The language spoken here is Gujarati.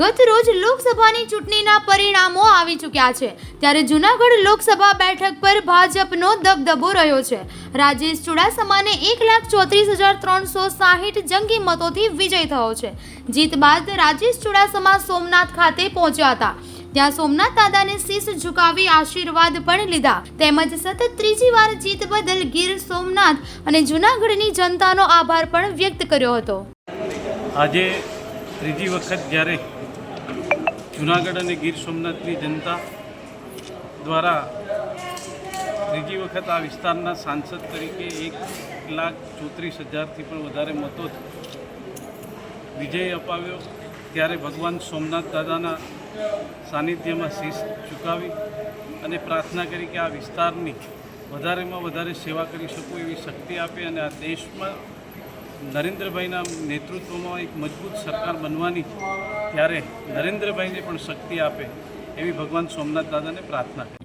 ગત રોજ લોકસભાની ચૂંટણીના પરિણામો આવી ચૂક્યા છે. ત્યારે જૂનાગઢ લોકસભા બેઠક પર ભાજપનો દબદબો રહ્યો છે. રાજેશ ચુડાસમાને એક લાખ ચોત્રીસ હજાર ત્રણસો સાહીઠ જંગી મતોથી વિજય થયો છે. જીત બાદ રાજેશ ચુડાસમા સોમનાથ ખાતે પહોંચ્યા હતા. ત્યાં સોમનાથ દાદાને શીશ ઝુકાવી આશીર્વાદ પણ લીધા. તેમજ સતત ત્રીજી વાર જીત બદલ ગીર સોમનાથ અને જૂનાગઢની જનતાનો આભાર પણ વ્યક્ત કર્યો હતો. આજે ત્રીજી વખત જ્યારે જુનાગઢ અને ગીર સોમનાથની જનતા દ્વારા ત્રીજી વખત આ વિસ્તારના સાંસદ તરીકે એક લાખ ચોત્રીસ હજારથી પણ વધારે મતો વિજય અપાવ્યો. ત્યારે ભગવાન સોમનાથ દાદાના સાનિધ્યમાં શીશ ચૂકાવી અને પ્રાર્થના કરી કે આ વિસ્તારની વધારેમાં વધારે સેવા કરી શકું એવી શક્તિ આપે અને આ દેશમાં નરેન્દ્રભાઈના નેતૃત્વમાં એક મજબૂત સરકાર બનવાની ત્યારે નરેન્દ્રભાઈને પણ શક્તિ આપે એવી ભગવાન સોમનાથ દાદાને પ્રાર્થના કરી.